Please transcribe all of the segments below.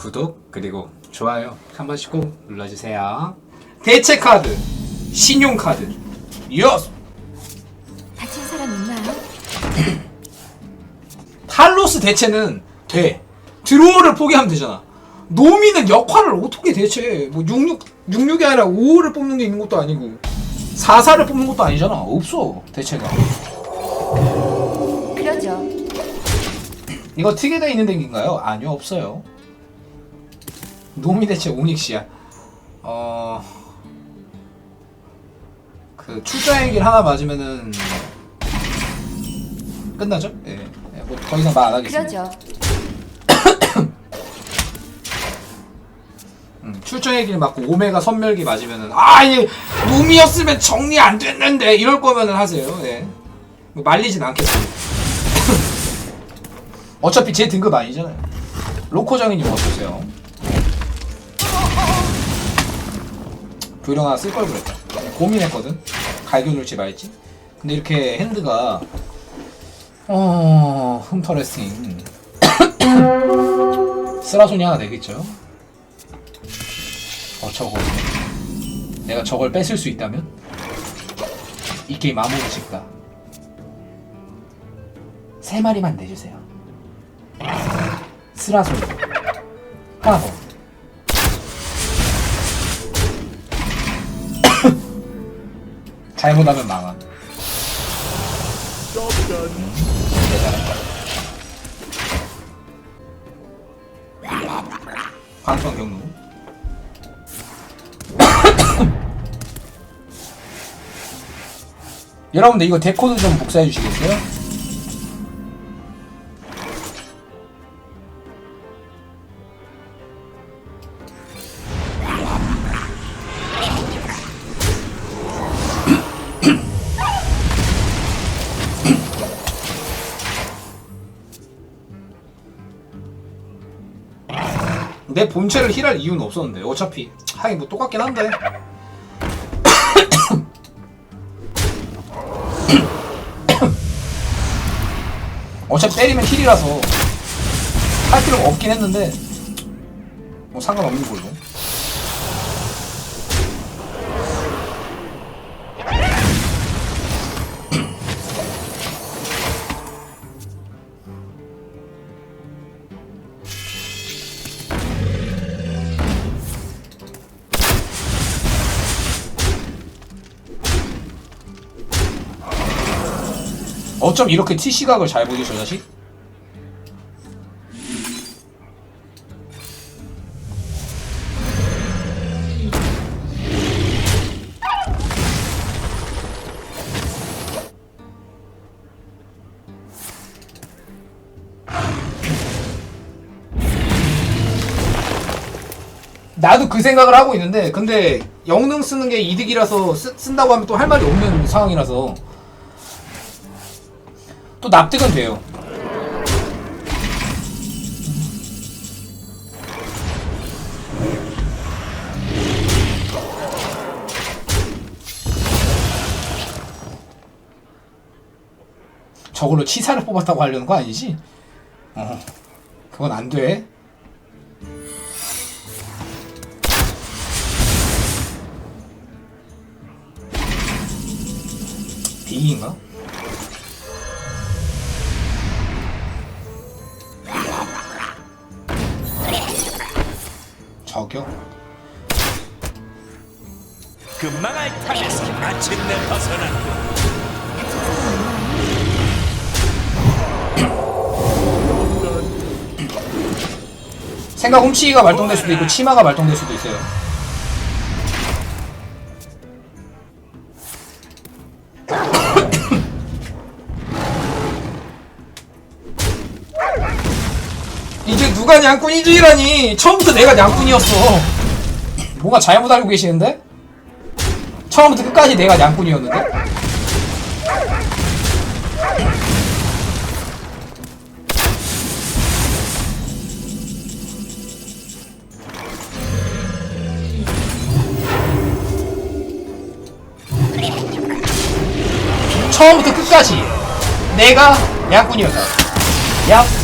구독 그리고 좋아요 한 번씩 꼭 눌러주세요. 대체 카드, 신용 카드, 여스 다친 사람 있나요? 탈로스 대체는 돼. 드로우를 포기하면 되잖아. 노미는 역할을 어떻게 대체? 뭐 66, 66이 아니라 55를 뽑는 게 있는 것도 아니고 44를 뽑는 것도 아니잖아. 없어 대체가. 그러죠. 이거 특이되어 있는 덱인가요? 아니요 없어요. 노미 대체 오닉시야. 어. 그 출자의 길 하나 맞으면은 끝나죠? 예. 예, 뭐더 이상 말 안 하겠습니다. 그러죠. 음, 출정의 길 맞고 오메가 선멸기 맞으면은 아이 놈이었으면 정리 안 됐는데 이럴 거면은 하세요. 예. 뭐 말리진 않겠습니다. 어차피 제 등급 아니잖아요. 로코장이님 어떠세요? 불령 하나 쓸 걸 그랬다. 고민했거든. 갈겨 놓을지 말지. 근데 이렇게 핸드가 어 흠터레스팅 쓰라손이 하나 되겠죠. 어 저거 내가 저걸 뺏을 수 있다면 이 게임 아무리 쉽다 세 마리만 내주세요 스라솔 하나 더 잘못하면 망함. 대단하다 광성 경로. 여러분들 이거 데코드 좀 복사해 주시겠어요? 내 본체를 힐할 이유는 없었는데 어차피 하긴 뭐 똑같긴 한데. 어차피 때리면 힐이라서 할 필요가 없긴 했는데 뭐 상관없는 걸로 어쩜 이렇게 T 시각을 잘 보지 저 자식? 나도 그 생각을 하고 있는데 근데 영능 쓰는 게 이득이라서 쓰, 쓴다고 하면 또 할 말이 없는 상황이라서 또 납득은 돼요. 저걸로 치사를 뽑았다고 하려는 거 아니지? 어, 그건 안 돼. 금망할 탑에서 마침내 벗어났고 생각 훔치기가 발동될 수도 있고 치마가 발동될 수도 있어요. 이제 누가 냥꾼이지라니 처음부터 내가 냥꾼이었어. 뭔가 잘못 알고 계시는데? 처음부터 끝까지 내가 양꾼이었는데? 처음부터 끝까지 내가 양꾼이었다. 양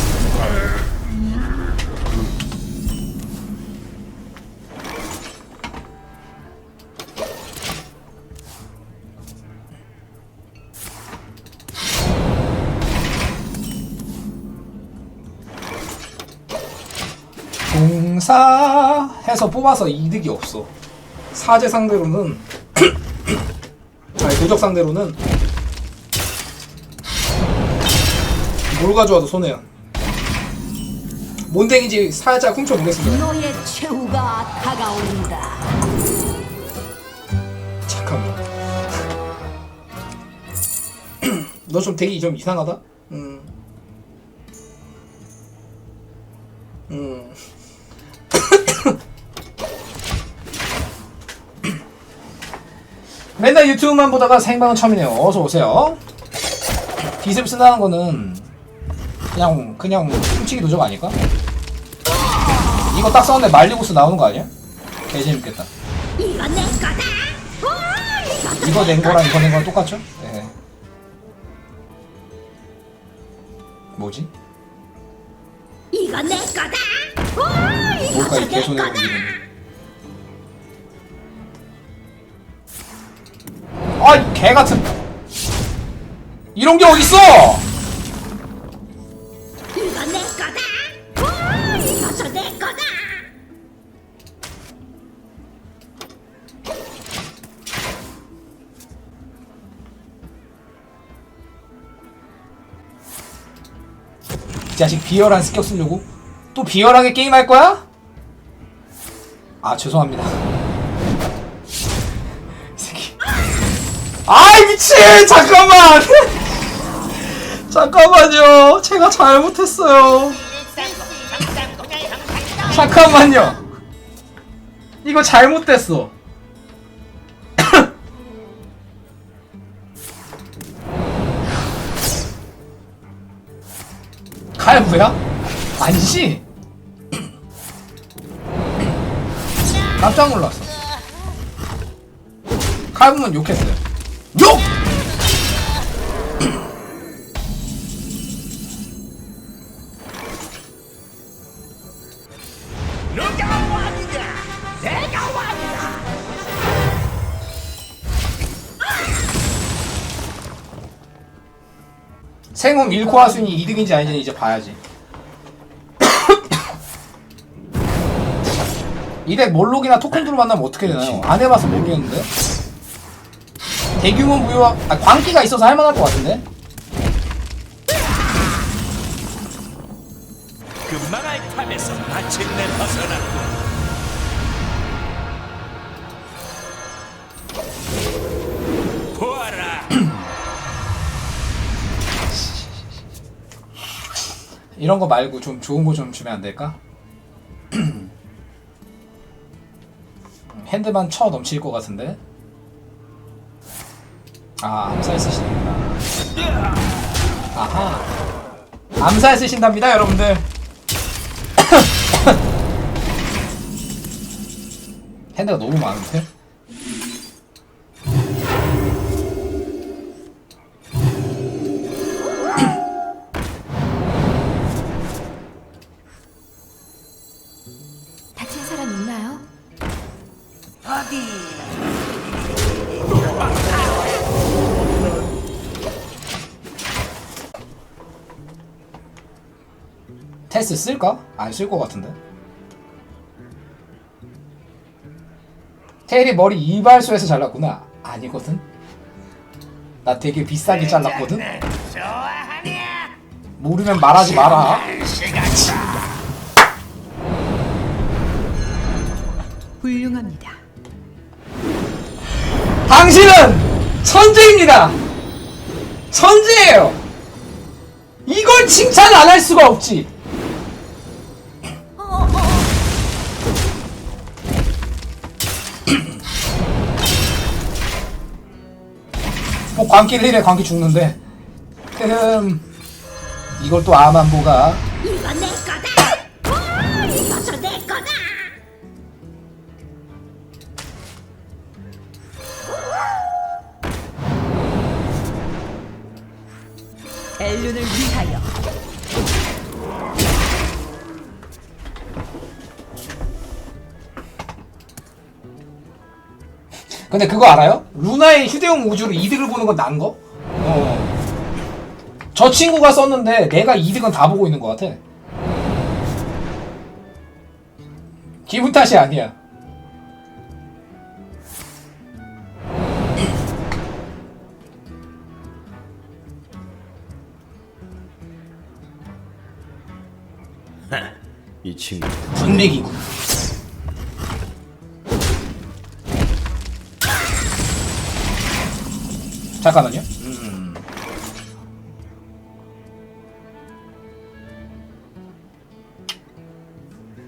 해서 뽑아서 이득이 없어. 사제 상대로는 아니 도적 상대로는 뭘 가져와도 손해야. 뭔댕이지 살짝 훔쳐보겠습니다. 잠깐만. 너 좀 되게 좀 이상하다. 음. 음. 맨날 유튜브만 보다가 생방은 처음이네요. 어서 오세요. 비습 쓴다는 거는 그냥 그냥 훔치기 도적 아닐까? 이거 딱 썼는데 말리고스 나오는 거 아니야? 개 재밌겠다. 이거 낸 거랑 이거 낸 거랑 똑같죠? 네. 뭐지? 이건 내 거다. 뭘까 이 개손해 보는 아이 개 같은. 이런 게 어딨어? 이건 내 거다. 이것도 내 거다. 이 자식 비열한 습격 쓰려고? 또 비열하게 게임할 거야? 아 죄송합니다. 미친! 잠깐만! 잠깐만요. 제가 잘못했어요. 잠깐만요. 이거 잘못됐어. 칼부야? 아니지? 깜짝 놀랐어. 칼부면 욕했어요. 욕! 누가 왕이냐? 내가 왕이다. 생홈 1코 하순이 이득인지 아닌지 이제 봐야지. 이덱 몰록이나 토큰으로 만나면 어떻게 되나요? 안 해봐서 모르겠는데. 대규모 무효화, 아, 광기가 있어서 할만할 것 같은데? 금망할 탑에서 마침내 벗어났고 보아라 이런 거 말고 좀 좋은 거 좀 주면 안 될까? 핸드만 쳐 넘칠 것 같은데? 아, 암살 쓰시는구나. 아하. 암살 쓰신답니다, 여러분들. 핸드가 너무 많은데? 테스트 쓸까? 안 쓸 것 같은데. 테일이 머리 이발소에서 잘랐구나. 아니거든. 나 되게 비싸게 잘랐거든. 모르면 말하지 마라. 훌륭합니다. 당신은 천재입니다. 천재예요. 이걸 칭찬 안 할 수가 없지. 광기를 이래 광기 죽는데. 흐름. 이걸 또 아만보가 근데 그거 알아요? 루나의 휴대용 우주로 이득을 보는 건 난 거? 어. 저 친구가 썼는데 내가 이득은 다 보고 있는 것 같아. 기분 탓이 아니야. 이 친구 분맥이군. 잠깐만요. 음.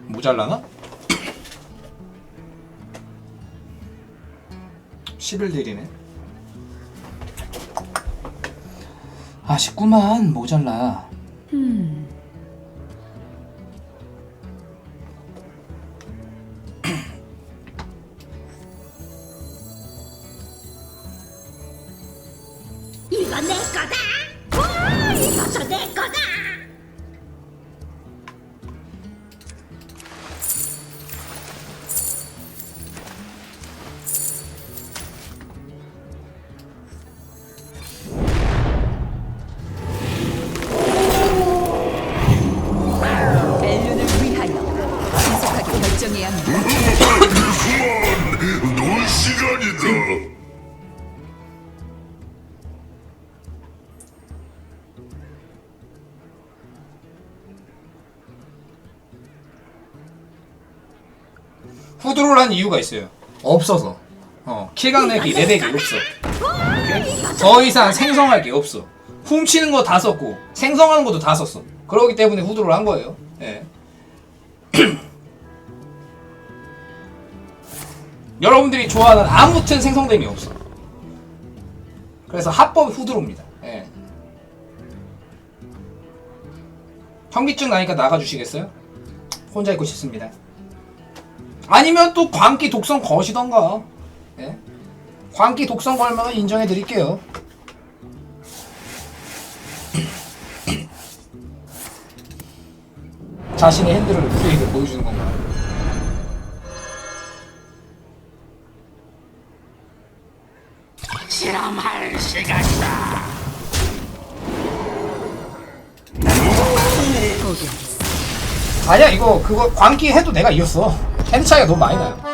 모자라나? 11딜이네. 아쉽구만 모자라. 이거 후드롤 한 이유가 있어요. 없어서. 어, 킬각 내기 레벨이 없어. 오케이? 더 이상 생성할 게 없어. 훔치는 거 다 썼고 생성하는 것도 다 썼어. 그러기 때문에 후드롤 한 거예요. 예. 여러분들이 좋아하는 아무튼 생성됨이 없어. 그래서 합법 후드로입니다. 예. 현기증 나니까 나가주시겠어요? 혼자 있고 싶습니다. 아니면 또 광기 독성 거시던가. 예? 광기 독성 걸면 인정해 드릴게요. 자신의 핸들을 우리에게 보여주는 건가요? 실험할 시간이다. 아니야 이거 그거 광기 해도 내가 이겼어. 핸드 차이가 너무 많이 나요.